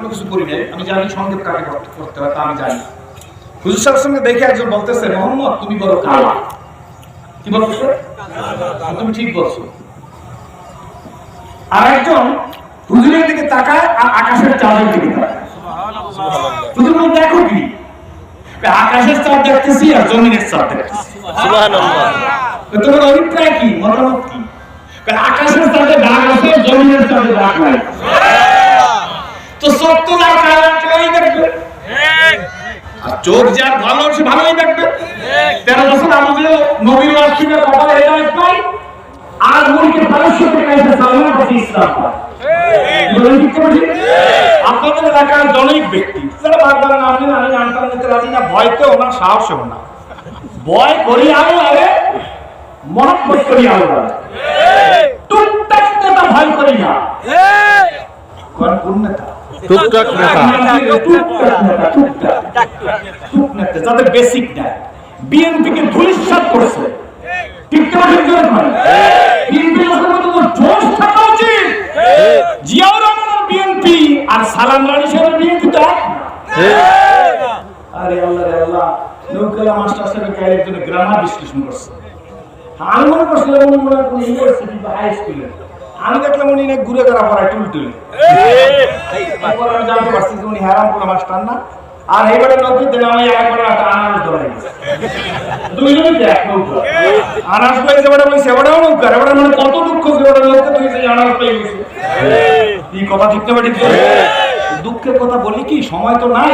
কোনো কিছু করি নাই। আমি জানি সংগীত কাকে করতে হয় তা আমি জানি। হুজুর সাহেবের সঙ্গে দেখে একজন বলতেছে মোহাম্মদ তুমি বলো কালা কি বলতেছে? তুমি ঠিক বলছো। আর একজন হুজুরের দিকে তাকায় আর আকাশের চাঁদের দিকে তাকায়। হুজুর দেখো কি আকাশের চাঁদ দেখতেছি আর জমিনের চাঁদ দেখতেছি। তোমার অভিপ্রায় কি? মতামত কি? আকাশের চাঁদে দাগ আছে জমিনের চাঁদে দাগ নাই। তো চোখ তো যার সেটাই দেখবে ভালোই দেখবে। আমাদের নবীর রাষ্ট্রীয় মুড়িকে পারস্য থেকে এসে সালমান কাছে ইসলাম আপনাদের এলাকার জনৈক ব্যক্তি, যারা বারবার না ভয়তেও না সাহসেও না। ভয় করি আরও আরে মহব্বত করি আরও টুকটাক ভয় করি না। কোন কোন নেতা টুকটাক নেতা টুকটাক নেতা, টুকটাক। নেতা, যাদের বেসিক নাই। বিএনপিকে ধুলিস্বাদ করছে। ঠিক ঠিক করে নয়। বিএনপি লোকের তো জোশ থাকা উচিত। জিয়াউর রহমান বিএনপি আর সালাম রানী সাহেবের বিএনপি তো আরে আল্লাহ রে আল্লাহ নৌকালা মাস্টার সাহেব একজন গ্রামার বিশ্লেষণ করছে। আমি মনে করছিলাম মনে হয় ইউনিভার্সিটি বা হাই স্কুলে আমি দেখলাম উনি না ঘুরে বেড়া পড়ায় টুল টুলে। আমি জানতে পারছি যে উনি হারাম করে মাস্টার না। আর এবারে নৌকি দিলে আমি একবারে একটা আনারস গেছে দুইজনই দেখ নৌকা। আনারস পাই যেবারে বলছে নৌকা মানে কত দুঃখ যে ওটা নৌকা তুই সেই আনারস পেয়ে গেছিস এই! কথা ঠিক না ঠিক দুঃখের কথা বলি কি সময় তো নাই।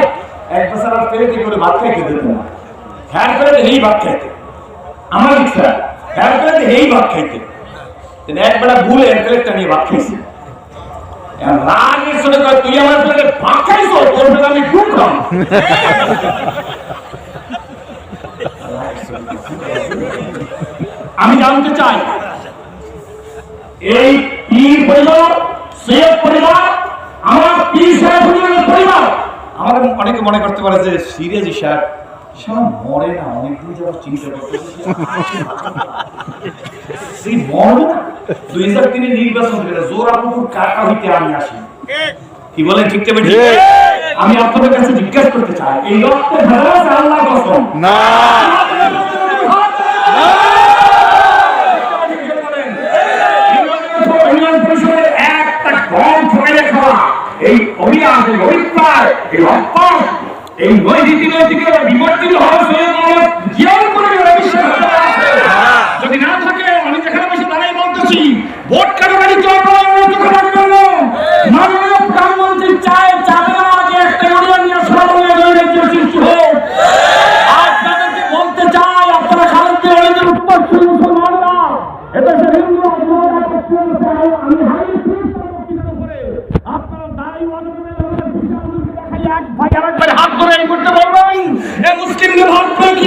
এক বছর আর করে ভাত খাইতে দিত না। হ্যাঁ করে এই ভাত খাইতে। আমার ইচ্ছা হ্যাঁ করে এই ভাত খাইতে। কিন্তু একবেলা ভুলে নিয়ে ভাত আমার আমি জানতে চাই, এই পীর পরিবার, সৈয়দ পরিবার, আমার পীর সাহেব পরিবার আমাদের অনেকে মনে করতে পারে যে সিরিয়াজি সাহেব সে মরে না অনেকদিন যাবত চিন্তা করতেছে সেই মরবে না দুই হাজার তিনে নির্বাচন করে জোর আপুকুর কাটা হইতে আমি আসি। কি বলেন ঠিক ঠিক। আমি আপনাদের কাছে জিজ্ঞাসা করতে চাই এই রক্তে ভেড়া আছে আল্লাহ কসম? না। এই অভিযান এই অভিপ্রায় এই অভ্যাস এই নৈতিক নৈতিকের বিবর্তিত হওয়া সৈয়দ মোহাম্মদ জিয়াউর কবিরের অভিষেক যদি না থাকে আমি যেখানে বসে দাঁড়াই বলতেছি ভোট প্রধানমন্ত্রী চায় না যে একটা ইউনিয়ন নিয়ে সর্বনিয় নৈরাজ্য সৃষ্টি হোক। বলতে চাই, আপনারা অনেকের উত্তর শুরু মুসলমানরা হিন্দু আন্দোলন আমি হাই আপনারা হাত ধরে করতে বলবেন, এ মুসলিমদের হাত ধরে কি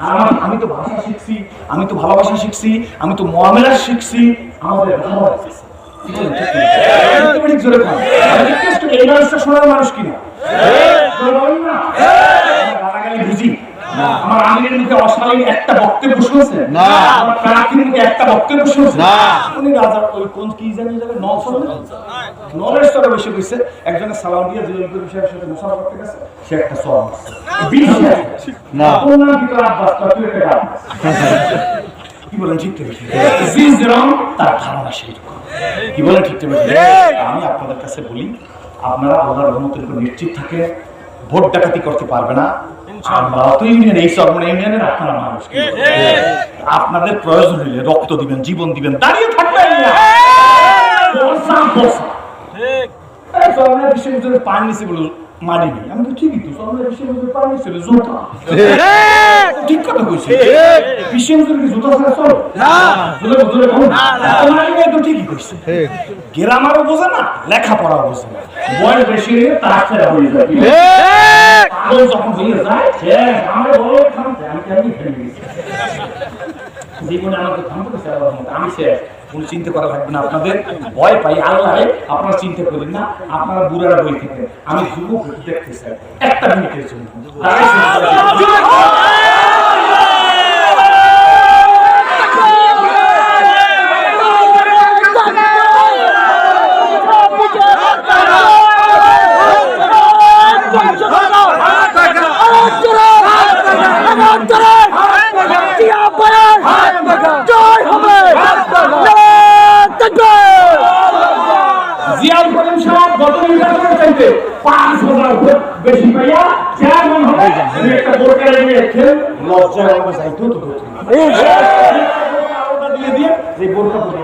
আমার আমি তো ভাষা শিখছি আমি তো ভালোবাসা শিখছি আমি তো মহামেলা শিখছি আমাদের? আমার বুঝি। আমার আমিরের মুখে অশালীন একটা বক্তব্য শুনেছে? না। আমার মুখে একটা বক্তব্য শুনেছে? না। উনি রাজা ওই কোন কি জানি যাবে সালাম দিয়ে জিয়াউল কবির সাহেবের সাথে মুসাফা করতে গেছে সে একটা বিশ না। ওর নাম কি তোর আব্বাস তোর তুই একটা গান কি বলেন ঠিক ঠিক তার ধারণা সেইরকম। কি বলেন ঠিক ঠিক। আমি আপনাদের কাছে বলি আপনারা আল্লাহর রহমতের উপর নিশ্চিত থাকে ভোট ডাকাতি করতে পারবে না। আমরা তো ইউনিয়ন এই সর্বনা ইউনিয়নের আপনারা মানুষ আপনাদের প্রয়োজন হলে রক্ত দিবেন জীবন দিবেন দাঁড়িয়ে থাকবেন না। এই চরমনায় পানি নিচে বলে মারি নেই। আমি ঠিকই তো চরমনায় বিশ্ববিদ্যালয়ের পানি নিচে বলে জোতা। ঠিক কথা কইছি বিশ্ববিদ্যালয়ের কি জুতা ছাড়া চলো? জোরে জোরে বলো। তোমার আগে তো ঠিকই কইছে। গ্রামারও বোঝে না লেখাপড়াও বোঝে না। বয়স বেশি হলে তার ছেড়া হয়ে যায়। পাগল যখন হয়ে যায় সে আমার বড় থামতে আমি ফেলে জীবনে আমাকে থামতে আমি শেষ কোনো চিন্তা করা লাগবে না। আপনাদের ভয় পাই আল্লাহে আপনারা চিন্তা করেন না, আপনারা বুড়ারা বই থেকে। আমি যুবক দেখতে চাই। একটা মিনিটের জন্য তারাই চিন্তা করে। জয় হবে জিয়াউল করিম সাহেব গত চাইতে পাঁচ হাজার ভোট বেশি পাইয়া চেয়ারম্যান হবে আমি একটা বোরকার নিয়ে খেল লজ্জা হবে যাইতো তো দিয়ে দিয়ে এই বোরকা পরে